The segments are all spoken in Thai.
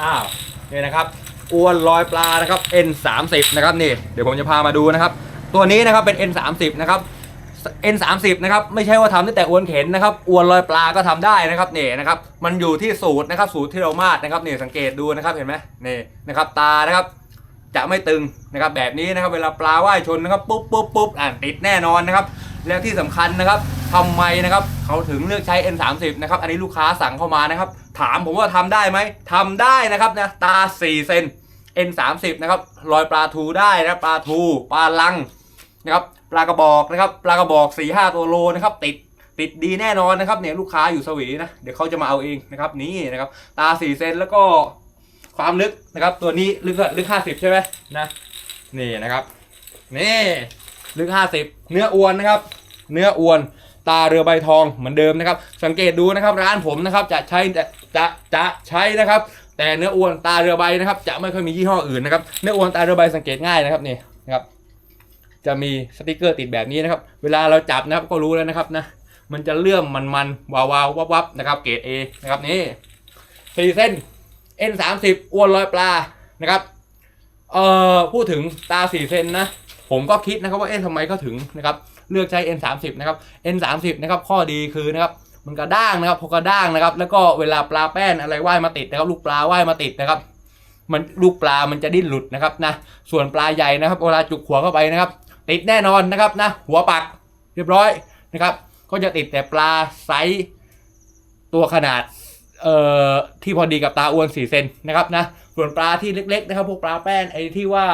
อ้าวนี่นะครับอวนลอยปลานะครับ N 3 0 นะครับนี่เดี๋ยวผมจะพามาดูนะครับ ตัวนี้นะครับเป็น N 3 0 นะครับ N 3 0 นะครับไม่ใช่ว่าทำได้แต่อวนเข็นนะครับอวนลอยปลาก็ทำได้นะครับนี่นะครับมันอยู่ที่สูตรนะครับสูตรที่เรามาดนะครับนี่สังเกตดูนะครับเห็นไหมนี่นะครับตานะครับจะไม่ตึงนะครับแบบนี้นะครับเวลาปลาว่ายชนนะครับปุ๊บปุ๊บปุ๊บอ่านติดแน่นอนนะครับแล้วที่สำคัญนะครับทำไมนะครับเขาถึงเลือกใช้ N30 นะครับอันนี้ลูกค้าสั่งเข้ามานะครับ ถามผมว่าทำได้ไหมทำได้นะครับนะตา 4 เซน N30 นะครับลอยปลาทูได้นะปลาทูปลาลังนะครับปลากระบอกนะครับปลากระบอก4-5ตัวโลนะครับติดติดดีแน่นอนนะครับเนี่ยลูกค้าอยู่สวีนะเดี๋ยวเขาจะมาเอาเองนะครับนี่นะครับตา 4 เซนแล้วก็ความลึกนะครับตัวนี้ลึกก็ลึก50ใช่ไหมนะนี่นะครับนี่ลึก50เนื้ออวนนะครับ เนื้ออวนตาเรือใบทองเหมือนเดิมนะครับ สังเกตดูนะครับร้านผมนะครับจะใช้ จะจะใช้นะครับ แต่เนื้ออวนตาเรือใบนะครับ จะไม่ค่อยมียี่ห้ออื่นนะครับเนื้ออวนตาเรือใบสังเกตง่ายนะครับนี่นะครับ จะมีสติกเกอร์ติดแบบนี้นะครับ เวลาเราจับนะครับก็รู้แล้วนะครับนะมันจะเลื่อมมันมันวาวาววับวับนะครับ เกรด A นะครับนี่สี่เส้น N 3 0อวนลอยปลานะครับเอ่อพูดถึงตาสี่เซนนะผมก็คิดนะครับว่าเอ๊ะทำไมเขาถึงนะครับเลือกใช้ N 3 0นะครับ N 3 0นะครับข้อดีคือนะครับ มันกระด้างนะครับพอกระด้างนะครับ แล้วก็เวลาปลาแป้นอะไรว่ายมาติดนะครับ ลูกปลาว่ายมาติดนะครับ มันลูกปลามันจะดิ้นหลุดนะครับนะส่วนปลาใหญ่นะครับ เวลาจุกหัวเข้าไปนะครับ ติดแน่นอนนะครับนะหัวปักเรียบร้อยนะครับ ก็จะติดแต่ปลาไซส์ตัวขนาดเอ่อที่พอดีกับตาอ้วน4เซนนะครับนะส่วนปลาที่เล็ก ๆ นะครับ พวกปลาแป้นไอ้ที่ว่า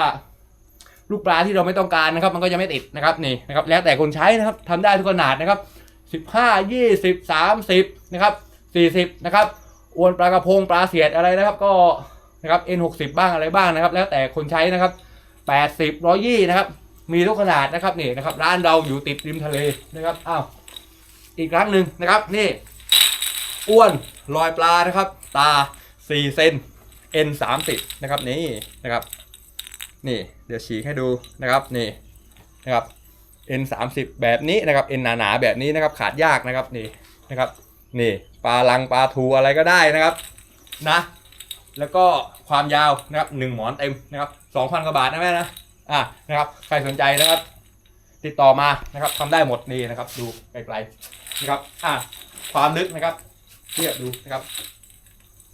ลูกปลาที่เราไม่ต้องการนะครับ มันก็จะไม่ติดนะครับนี่นะครับ แล้วแต่คนใช้นะครับทำได้ทุกขนาดนะครับ สิบห้ายี่สิบสามสิบนะครับสี่สิบนะครับอวนปลากระพงปลาเสียดอะไรนะครับ ก็นะครับ N หกสิบบ้างอะไรบ้างนะครับ แล้วแต่คนใช้นะครับแปดสิบร้อยยี่นะครับ มีทุกขนาดนะครับนี่นะครับ ร้านเราอยู่ติดริมทะเลนะครับอ้าวอีกครั้งหนึ่งนะครับนี่อ้วนลอยปลานะครับ ตาสี่เซน N สามสิบนะครับนี่นะครับ นี่เดี๋ยวฉีกให้ดูนะครับนี่นะครับ N 3 0 แบบนี้นะครับ N หนาๆแบบนี้นะครับขาดยากนะครับนี่นะครับนี่ปลาลังปลาทูอะไรก็ได้นะครับนะแล้วก็ความยาวนะครับหนึ่งหมอนเต็มนะครับสองพันกว่าบาทนะแม่นะอะนะครับใครสนใจนะครับ ติดต่อมานะครับทำได้หมดนี่นะครับ ดูไกลๆนะครับอะความลึกนะครับเทียบดูนะครับ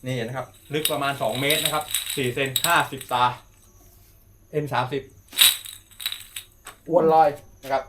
นี่นะครับ ลึกประมาณ 2 เมตรนะครับ4เซน50ตา N สามสิบ อวนลอยนะครับ